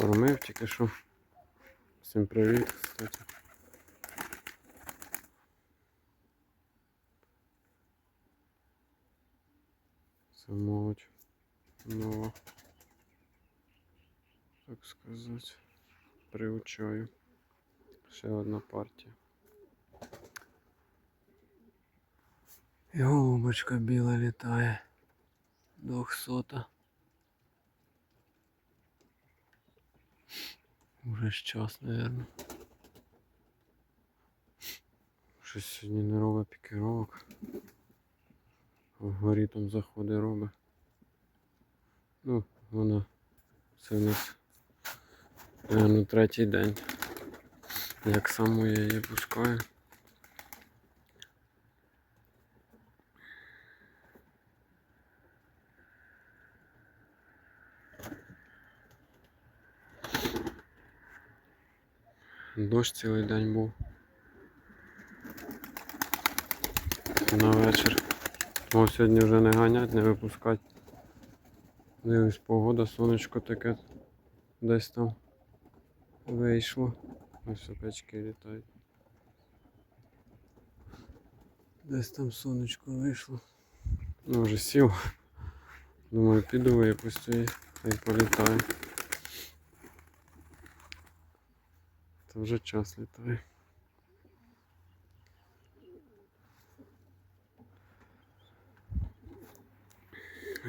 Кормив тільки що. Всім привіт, кстати. Це молодь нова. Так сказати. Приучаю. Ще одна партія. І голубочка біла літає. Двохсота. Уже ж час, наверное. Щось сьогодні не робить пікіровок. Вгорі там заходи робить. Ну, вона це у нас, наверное, третій день. Як саму я її пускаю. Дощ цілий день був. На вечір. О, сьогодні вже не ганять, не випускати. Дивись, погода, сонечко таке десь там вийшло. Ось опячки літають. Десь там сонечко вийшло. Ну, вже сів. Думаю, піду випустю її, хай Це вже час літає.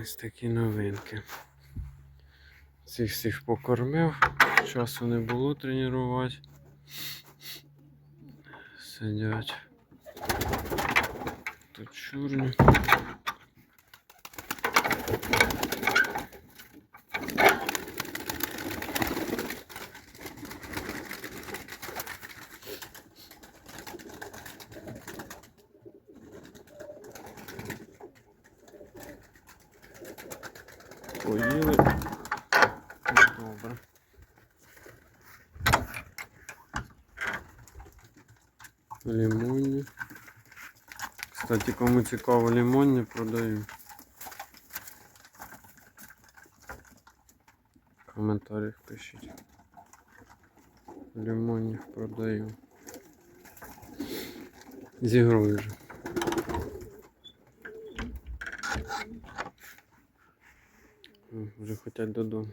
Ось такі новинки. Цих всіх покормив, часу не було тренувати. Сидять. Тут чорні. Поїли. Добре. Лимонні. Кстати, кому цікаво лимонні продаю. В коментарях пишіть. Лимонних продаю. Зігрую вже. Вже хотять додому.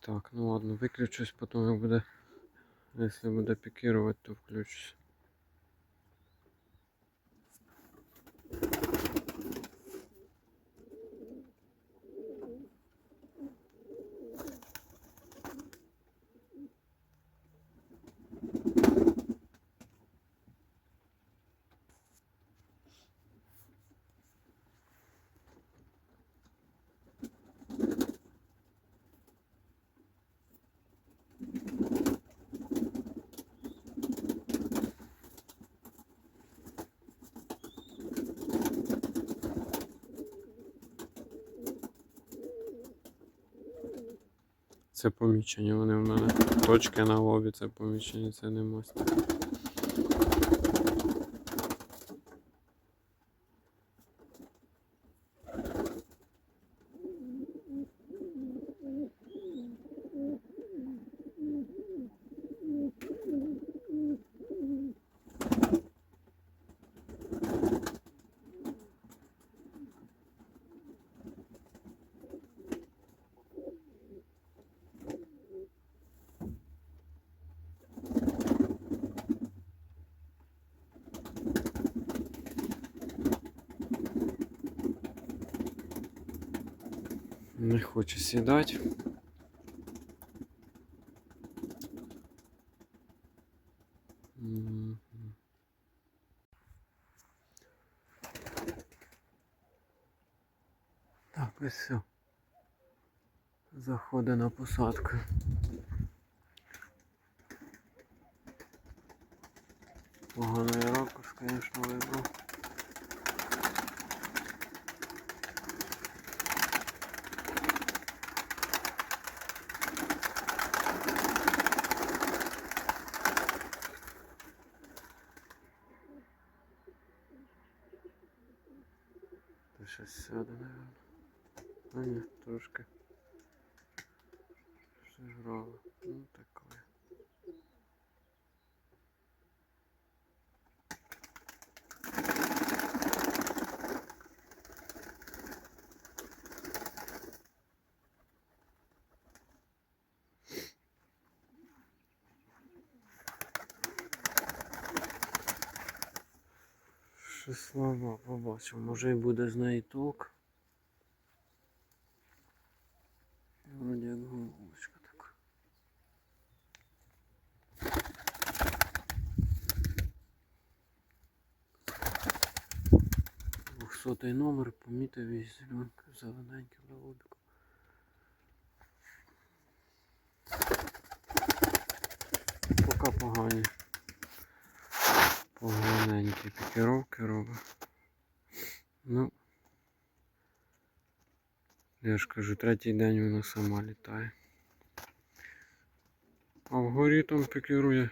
Так, ну ладно, виключусь, потім як буде. Якщо буде пікірувати, то включусь. Це помічені, вони в мене. Точки на лобі, це помічені, це не мастер. Не хоче сідати. Так, ось все. Заходить на посадку. Поганий ракурс, звісно, вибрав. Та щось сяде, наверное. А ні, трошки. Зіграло. Ну таке. Ще слава побачимо, може і буде з неї толк. Вроді як голубочка така. Двохсотий номер, помітив і зеленка, зелененький голубик. Поки погані. Поганенькі пікіровки робить. Ну. Я ж кажу, третій день вона сама літає. А вгорі там пікірує.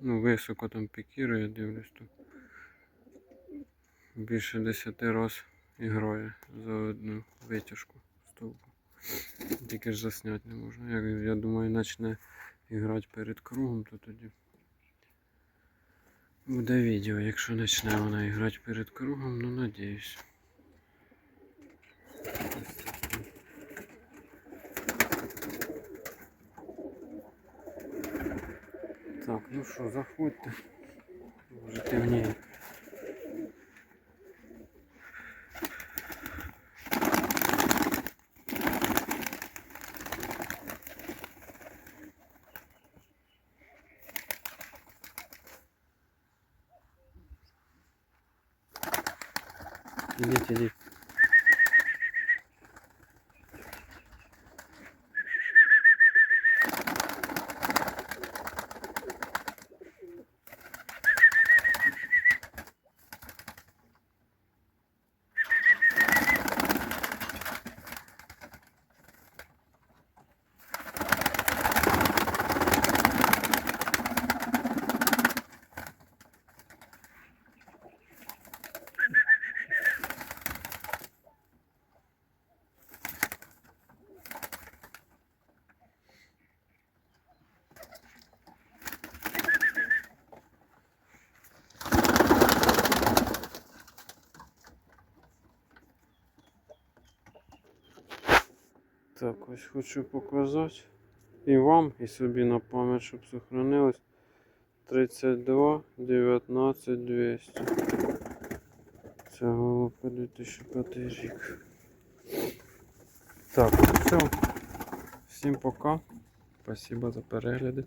Ну, високо там пікірує, дивлюсь тут. Більше 10 раз іграє за одну витяжку стовпу. Тільки ж засняти не можна. Як я думаю, почне грати перед кругом, то тоді буде відео, якщо почне вона грати перед кругом, ну надіюсь. Так, ну що, заходьте. Вже Ini 续 Так, ось хочу показати і вам, і собі на пам'ять, щоб сохранилось. 32 19 200. Це голубка 2005 рік. Так, все. Всім пока. Спасибо за перегляди.